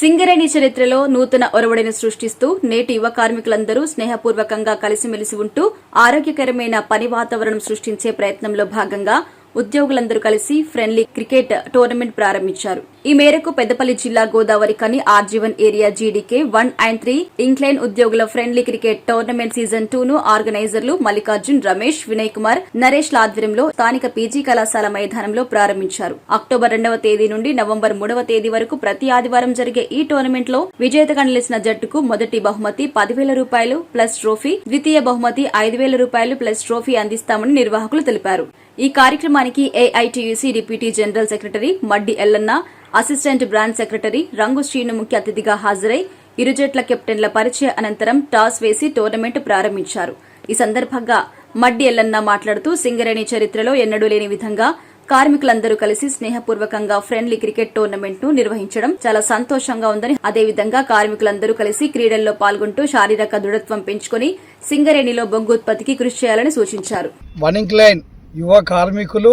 సింగరేణి చరిత్రలో నూతన ఒరవడిని సృష్టిస్తూ నేటి యువ కార్మికులందరూ స్నేహపూర్వకంగా కలిసిమెలిసి ఉంటూ ఆరోగ్యకరమైన పని వాతావరణం సృష్టించే ప్రయత్నంలో భాగంగా ఉద్యోగులందరూ కలిసి ఫ్రెండ్లీ క్రికెట్ టోర్నమెంట్ ప్రారంభించారు. ఈ మేరకు పెద్దపల్లి జిల్లా Godavari Khani RG one area GDK one and three incline ఉద్యోగుల friendly cricket tournament season two ను ఆర్గనైజర్లు మల్లికార్జున్ రమేష్ వినయ్ కుమార్ నరేష్ ఆధ్వర్యంలో స్థానిక పీజీ కళాశాల మైదానంలో ప్రారంభించారు. అక్టోబర్ రెండవ తేదీ నుండి నవంబర్ మూడవ తేదీ వరకు ప్రతి ఆదివారం జరిగే ఈ టోర్నమెంట్లో విజేతగా నిలిచిన జట్టుకు మొదటి బహుమతి పదివేల రూపాయలు ప్లస్ ట్రోఫీ ద్వితీయ బహుమతి ఐదు వేల రూపాయలు ప్లస్ ట్రోఫీ అందిస్తామని నిర్వాహకులు తెలిపారు. ఈ కార్యక్రమం కార్యక్రమానికి AITUC deputy general secretary Maddi Ellanna assistant branch secretary Rangu Srinu ముఖ్య అతిథిగా హాజరై ఇరు జట్ల కెప్టెన్ల పరిచయ అనంతరం టాస్ వేసి టోర్నమెంట్ ప్రారంభించారు. ఈ సందర్భంగా మడ్డి ఎల్లన్న మాట్లాడుతూ సింగరేణి చరిత్రలో ఎన్నడూ లేని విధంగా కార్మికులందరూ కలిసి స్నేహపూర్వకంగా ఫ్రెండ్లీ క్రికెట్ టోర్నమెంట్ను నిర్వహించడం చాలా సంతోషంగా ఉందని అదేవిధంగా కార్మికులందరూ కలిసి క్రీడల్లో పాల్గొంటూ శారీరక దృఢత్వం పెంచుకుని సింగరేణిలో బొగ్గు ఉత్పత్తికి కృషి చేయాలని సూచించారు. వనింగ్ లైన్ యువ కార్మికులు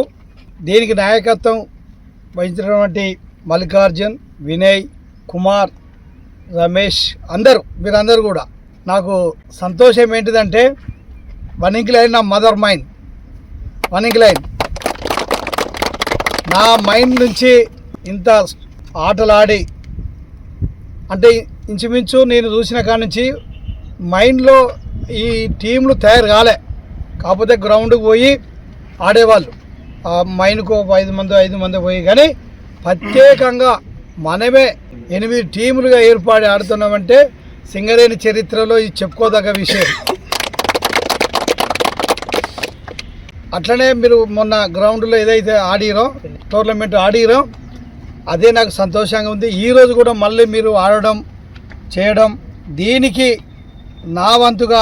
దీనికి నాయకత్వం వహించినటువంటి మల్లికార్జున్ వినయ్ కుమార్ రమేష్ అందరూ మీరందరూ కూడా. నాకు సంతోషం ఏంటిదంటే వనింగ్ లైన్ నా మదర్ మైండ్. Winning line. నా మైండ్ నుంచి ఇంత ఆటలాడి అంటే ఇంచుమించు నేను చూసిన కాడ నుంచి మైండ్లో ఈ టీంలు తయారు కాలే. కాకపోతే గ్రౌండ్కి పోయి ఆడేవాళ్ళు. ఆ మైన్కు ఐదు మంది ఐదు మంది పోయి కానీ ప్రత్యేకంగా మనమే ఎనిమిది టీములుగా ఏర్పాటు ఆడుతున్నామంటే సింగరేణి చరిత్రలో ఇది చెప్పుకోదగ్గ విషయం. అట్లనే మీరు మొన్న గ్రౌండ్లో ఏదైతే ఆడిరో టోర్నమెంట్ ఆడిరో అదే నాకు సంతోషంగా ఉంది. ఈరోజు కూడా మళ్ళీ మీరు ఆడడం చేయడం దీనికి నా వంతుగా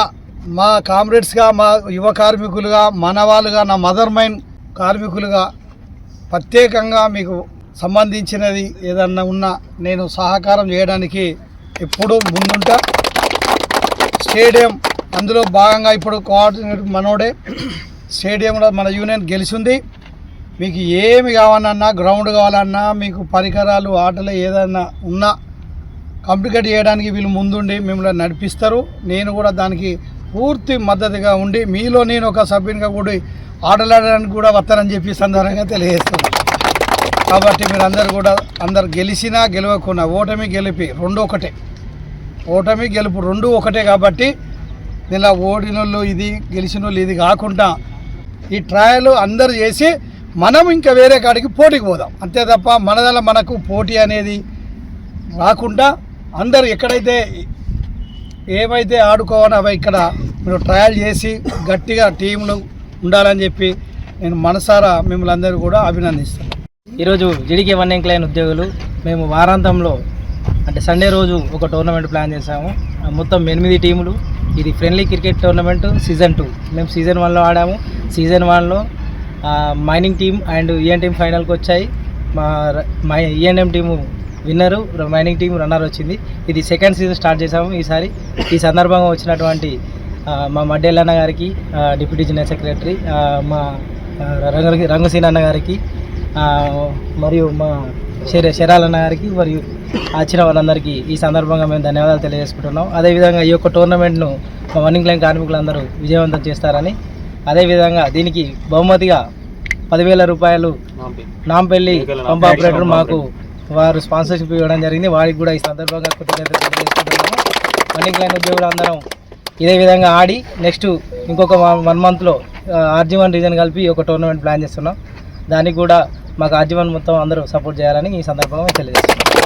మా కామ్రేడ్స్గా మా యువ కార్మికులుగా మనవాళ్ళుగా నా మదర్ మైండ్ కార్మికులుగా ప్రత్యేకంగా మీకు సంబంధించినది ఏదన్నా ఉన్నా నేను సహకారం చేయడానికి ఎప్పుడూ ముందుంటా. స్టేడియం అందులో భాగంగా ఇప్పుడు కోఆర్డినేటర్ మనోడే స్టేడియంలో మన యూనియన్ గెలిచింది. మీకు ఏమి కావాలన్నా గ్రౌండ్ కావాలన్నా మీకు పరికరాలు ఆటలు ఏదన్నా ఉన్నా కంప్లీట్ చేయడానికి వీళ్ళు ముందుండి మిమ్మల్ని నడిపిస్తారు. నేను కూడా దానికి పూర్తి మద్దతుగా ఉండి మీలో నేను ఒక సభ్యునిగా కూడా ఆటలాడడానికి కూడా వస్తానని చెప్పి సందర్భంగా తెలియజేస్తున్నాను. కాబట్టి మీరు అందరు కూడా అందరు గెలిచినా గెలవకున్నా ఓటమి గెలిపి రెండు ఒకటే. ఓటమి గెలుపు రెండు ఒకటే కాబట్టి ఇలా ఓడిన వాళ్ళు ఇది గెలిచిన వాళ్ళు ఇది కాకుండా ఈ ట్రయల్ అందరు చేసి మనం ఇంకా వేరే కాడికి పోటీకి పోదాం. అంతే తప్ప మనదల మనకు పోటీ అనేది రాకుండా అందరు ఎక్కడైతే ఏమైతే ఆడుకోవాలో అవి ఇక్కడ మీరు ట్రయల్ చేసి గట్టిగా టీంలు ఉండాలని చెప్పి నేను మనసారా మిమ్మల్ని అందరూ కూడా అభినందిస్తాను. ఈరోజు జిడికే వన్ ఎంక్లైన్ ఉద్యోగులు మేము వారాంతంలో అంటే సండే రోజు ఒక టోర్నమెంట్ ప్లాన్ చేసాము మొత్తం ఎనిమిది టీములు. ఇది friendly cricket tournament season two. మేము సీజన్ వన్లో ఆడాము. సీజన్ వన్లో mining team and EN team ఫైనల్కి వచ్చాయి. మా my ENM team winner mining team runner వచ్చింది. ఇది సెకండ్ సీజన్ స్టార్ట్ చేసాము ఈసారి. ఈ సందర్భంగా వచ్చినటువంటి మా మడ్డెల్లన్న గారికి డిప్యూటీ జనరల్ సెక్రటరీ మా రంగు రంగుసీన్ అన్న గారికి మరియు మా శర శరాలన్న గారికి మరియు వచ్చిన వాళ్ళందరికీ ఈ సందర్భంగా మేము ధన్యవాదాలు తెలియజేసుకుంటున్నాం. అదేవిధంగా ఈ యొక్క టోర్నమెంట్ను మా వన్నింగ్ లైన్ కార్మికులందరూ విజయవంతం చేస్తారని అదేవిధంగా దీనికి బహుమతిగా పదివేల రూపాయలు నాంపల్లి పంప్ ఆపరేటర్ మాకు వారు స్పాన్సర్షిప్ ఇవ్వడం జరిగింది. వారికి కూడా ఈ సందర్భంగా కృతజ్ఞతలు తెలియజేసుకుంటున్నాము వన్నింగ్ లైన్ ఉద్యోగులు అందరం ఇదే విధంగా ఆడి నెక్స్ట్ ఇంకొక వన్ మంత్లో ఆర్జీవన్ రీజన్ కలిపి ఒక టోర్నమెంట్ ప్లాన్ చేస్తున్నాం. దానికి కూడా మాకు ఆర్జీవన్ మొత్తం అందరూ సపోర్ట్ చేయాలని ఈ సందర్భంగా తెలియజేస్తున్నాం.